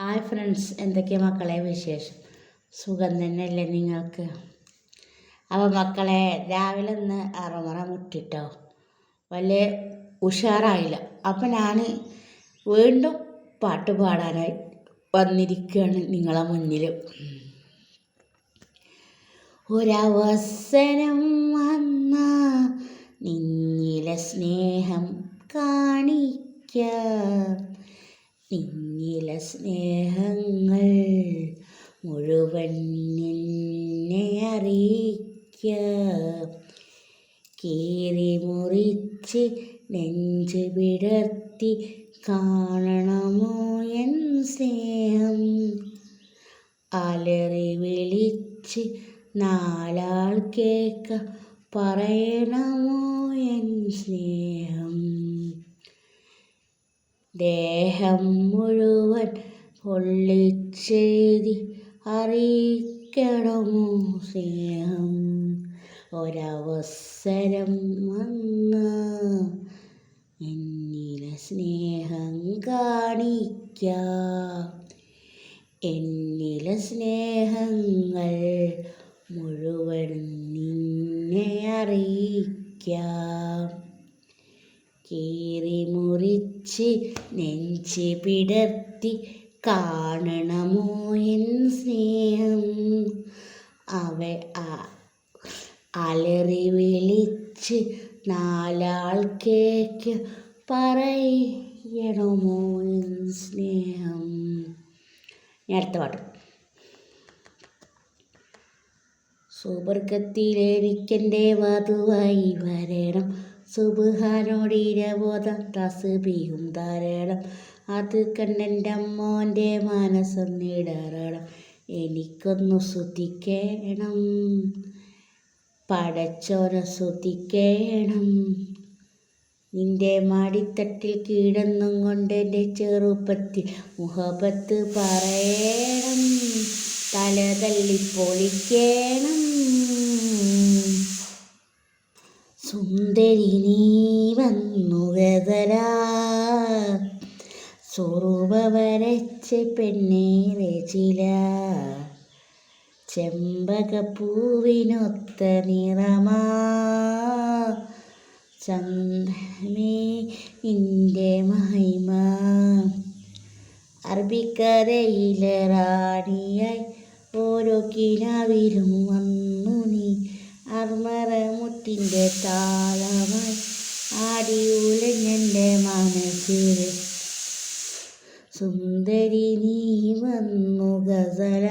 Hi friends എന്തൊക്കെ മക്കളെ വിശേഷം? സുഖം തന്നെയല്ലേ നിങ്ങൾക്ക്? അപ്പോൾ മക്കളെ രാവിലെ ഒന്ന് അറമറ മുട്ടിട്ടോ? വലിയ ഉഷാറായില്ല. അപ്പം ഞാൻ വീണ്ടും പാട്ട് പാടാനായി വന്നിരിക്കുകയാണ് നിങ്ങളെ മുന്നിൽ ഒരവസരം വന്ന നിന്നിലെ സ്നേഹം കാണിക്കാം. നിന്നിലെ സ്നേഹങ്ങൾ മുഴുവൻ നിന്നെ അറിയിക്ക. കീറി മുറിച്ച് നെഞ്ച് വിടർത്തി കാണണമോ എൻ സ്നേഹം? അലറി വിളിച്ച് നാലാൾ കേക്ക പറയണമോ എൻ സ്നേഹം? ദേഹം മുഴുവൻ പൊള്ളിച്ചെഴുതി അറിയിക്കണം സ്നേഹം. ഒരവസരം വന്ന എന്നിലെ സ്നേഹം കാണിക്കാം. എന്നിലെ സ്നേഹങ്ങൾ മുഴുവൻ നിന്നെ അറിയിക്കാം. കീറി മുറിച്ച് നെഞ്ച് പിടർത്തി കാണണമോ എൻ സ്നേഹം? അവ അലറി വിളിച്ച് നാലാൾ കേക്ക് പറയണമോ എൻ സ്നേഹം? ഞാൻ അടുത്ത പാട്ട്. സുവർഗത്തിലെനിക്കെന്റെ വധുവായി വരണം. സുബുഹാനോടിരബോധം തസുബിയും ധാരാളം. അത് കണ്ടെന്റെ അമ്മോന്റെ മനസ്സൊന്നിടറണം എനിക്കൊന്നു ശ്രുതിക്കേണം പടച്ചോനെ ശ്രുതിക്കേണം നിന്റെ മാടിത്തട്ടിൽ കീടന്നും കൊണ്ട് എന്റെ ചെറുപ്പത്തിൽ മുഹബത്ത് പറയണം. തല തല്ലി സുന്ദരി നീ വന്നു ഗതരാ സ്വരൂപ വരച്ച പെണ്ണേറെ ചില ചെമ്പകപ്പൂവിനൊത്ത നിറമാ. ചന്ദ്രമേ നിന്റെ മഹിമ. അറബിക്കരയിലെ റാണിയായി ഓരോ കിനാവിലും വന്നു നീ അർമറമുട്ടിന്റെ താളമായി ആടി ഉലഞ്ഞെന്റെ മനസ്സിൽ സുന്ദരി നീ വന്നു ഗസല.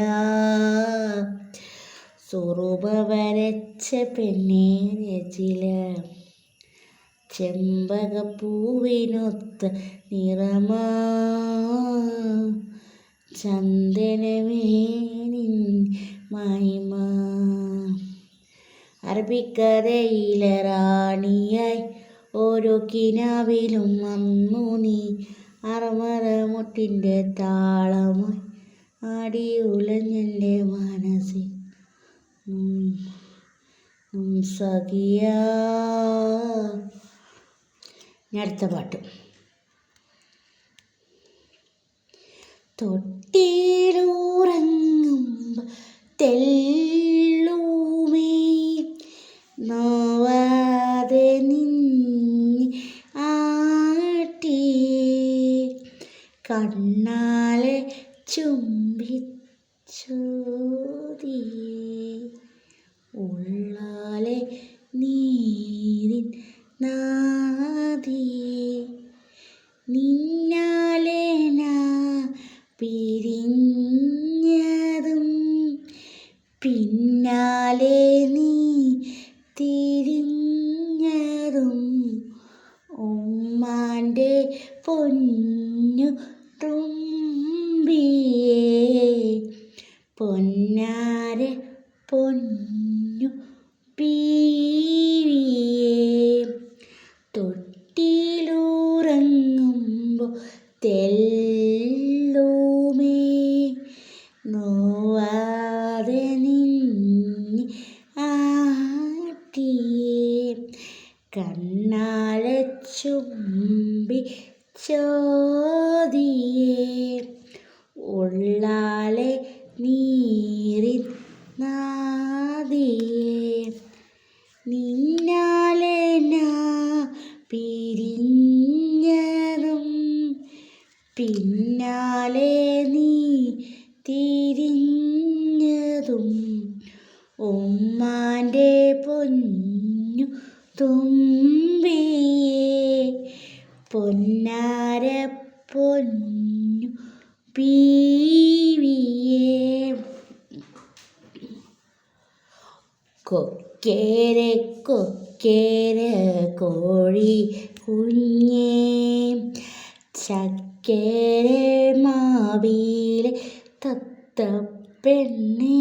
സുറുപ വരച്ച പെണ്ണേ രചില. ചെമ്പകപ്പൂവിനൊത്ത നിറമാ. ചന്ദനമേ നിൻ മഹിമ. അറബിക്കരയിലെ റാണിയായി ഓരോ കിനാവിലും വന്നു നീ അറമറമുട്ടിന്റെ താളമായി. ആടി ഉലഞ്ഞെന്റെ മനസ്സിൽ സഖിയ. അടുത്ത പാട്ട്. തൊട്ടിലൂറങ്ങും തെല്ലുമേ കണ്ണാലെ ചുംബിച്ചോതി ഉള്ളാലെ നീരിൻ നാദിയെ. നിന്നാലെ നാ പിരിഞ്ഞതും പിന്നാലെ നീ തിരിഞ്ഞതും. ഉമ്മാന്റെ പൊന്നു വിടാതെ നിന്നി ആട്ടിയേ. കണ്ണാലെ ചുംബി ചോദിയേ. ഉള്ളാലെ നീറി നാദിയേ. നീ പൊന്നാര പൊന്നു പീവിയേ. കൊക്കേരെ കൊക്കേരെ കോഴി കുഞ്ഞേ. ചക്കേരെ മാവിയിലെ തത്തപ്പെണ്ണേ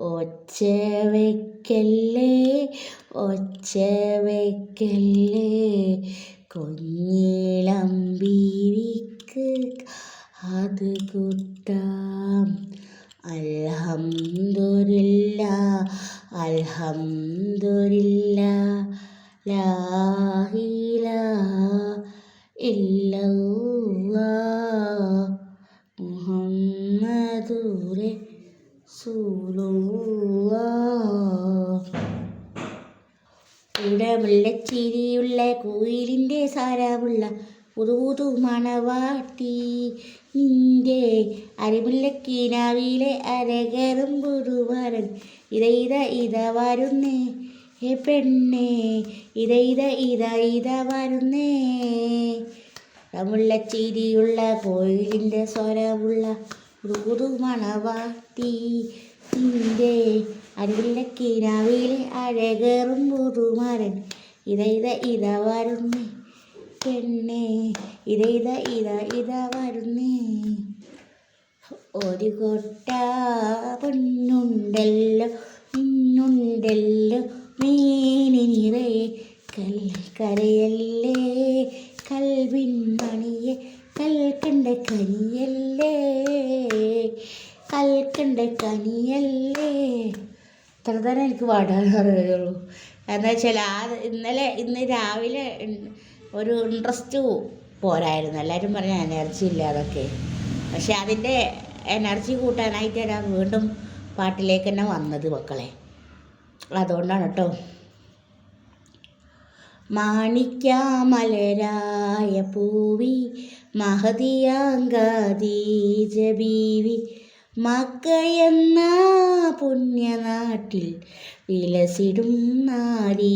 ഒച്ച വയ്ക്കല്ലേ ഒച്ച വയ്ക്കല്ലേ കുഞ്ഞിളം ബീവിക്ക് അത് കൂട്ടാം അൽഹംദുലില്ല അൽഹംദുലില്ല ലാഹില ഇലാഹ ഇടമുള്ള ചിരിയുള്ള കുയിലിന്റെ സാരമുള്ള പുതുപുതു മണവാട്ടി. നിന്റെ അരിമുല്ലക്കീനാവിലെ അരകറും പുതുവാരൻ ഇതൈത ഇത വരുന്നേ ഹേ പെണ്ണേ ഇതൈത ഇത ഇത വരുന്നേ. ഇടമുള്ള ചിരിയുള്ള കോയിലിന്റെ സ്വരമുള്ള പുതുപുതു മണവാട്ടി. നിന്റെ അരിമുല്ലക്കീനാവിലെ അഴകേറും പുതുമരൻ ഇത ഇത വരുന്നു. പെണ്ണേ ഇത ഇത ഇത വരുന്നേ. ഒരു കൊട്ട പൊന്നുണ്ടല്ലോ മിന്നുണ്ടല്ലോ മീനി നിറയെ കൽക്കരയല്ലേ കൽവിൻ മണിയെ കൽക്കണ്ട കനിയല്ലേ കൽക്കണ്ട കനിയല്ലേ. ഇത്ര തന്നെ എനിക്ക് പാടാൻ അറിയുള്ളൂ എന്താ വെച്ചാൽ ആ ഇന്നലെ ഇന്ന് രാവിലെ ഒരു ഇൻട്രസ്റ്റ് പോരായിരുന്നു. എല്ലാവരും പറഞ്ഞ എനർജി ഇല്ല അതൊക്കെ. പക്ഷെ അതിന്റെ എനർജി കൂട്ടാനായിട്ട് ഞാൻ വീണ്ടും പാട്ടിലേക്ക് തന്നെ വന്നത് മക്കളെ. അതുകൊണ്ടാണ് കേട്ടോ മാണിക്യാമലരായ പൂവി മഹതിയാങ്കാദീജ ബീവി മക്കയെന്ന പുണ്യനാട്ടിൽ വിലസിടും നാരീ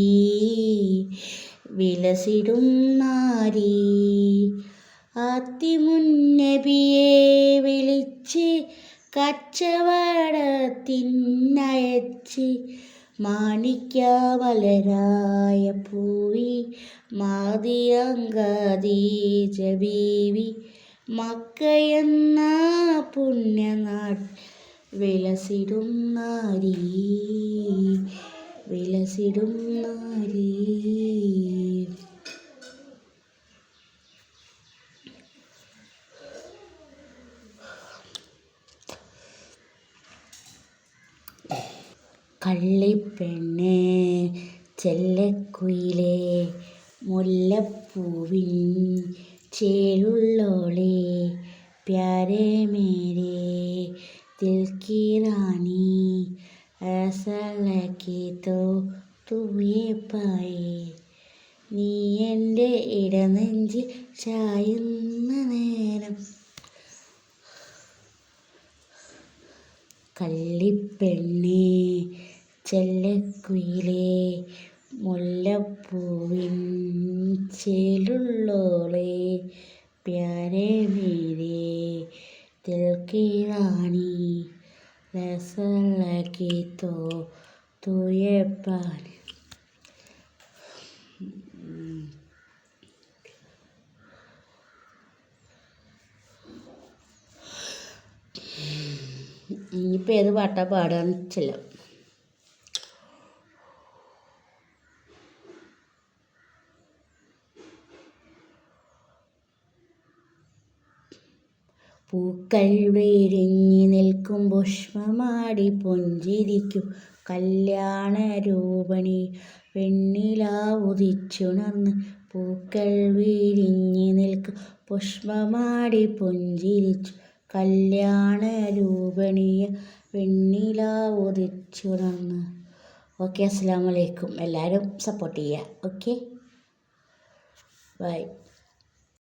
വിലസിടും നാരീ. അതിമുന്നബിയെ വിളിച്ച് കച്ചവടത്തിനയച്ച് മാണിക്യാമലരായ പൂവി മാതിയങ്കദീജ ബീവി മക്കയെന്ന പുണ്യനാട് വിലസിടും നാരീ വിലസിടും നാരീ. കള്ളിപ്പെണ്ണേ ചെല്ലക്കുയിലേ മുല്ലപ്പൂവിൻ ചേലുള്ളോളെ പ്യാരെ മേരെ ദിൽക്കി റാണി ऐसा തോ തൂയെ പായേ. നീ എന്റെ ഇടനെഞ്ചിൽ ചായുന്ന നേരം കള്ളിപ്പെണ്ണേ ചെല്ലക്കുയിലേ മുല്ലപ്പൂവിൻ ചേലുള്ളോളെ പ്യാരെ മേരെ ദിൽക്കി റാണി തോ തുയെ ഇനിയിപ്പോൾ ഏത് പാട്ടാണ് പാടുക എന്ന് വെച്ചില്ല. പൂക്കൾ വിരിഞ്ഞു നിൽക്കും പുഷ്പമാടി പുഞ്ചിരിക്കും. കല്യാണ രൂപണി വെണ്ണിലാവുദിച്ചുണർന്ന് പൂക്കൾ വിരിഞ്ഞു നിൽക്കും പുഷ്പമാടി പുഞ്ചിരിച്ചു. കല്യാണ രൂപണിയ വെണ്ണിലാവുദിച്ചുണർന്ന് ഓക്കെ അസ്സാം വലൈക്കും എല്ലാവരും സപ്പോർട്ട് ചെയ്യുക. ഓക്കെ? ബൈ.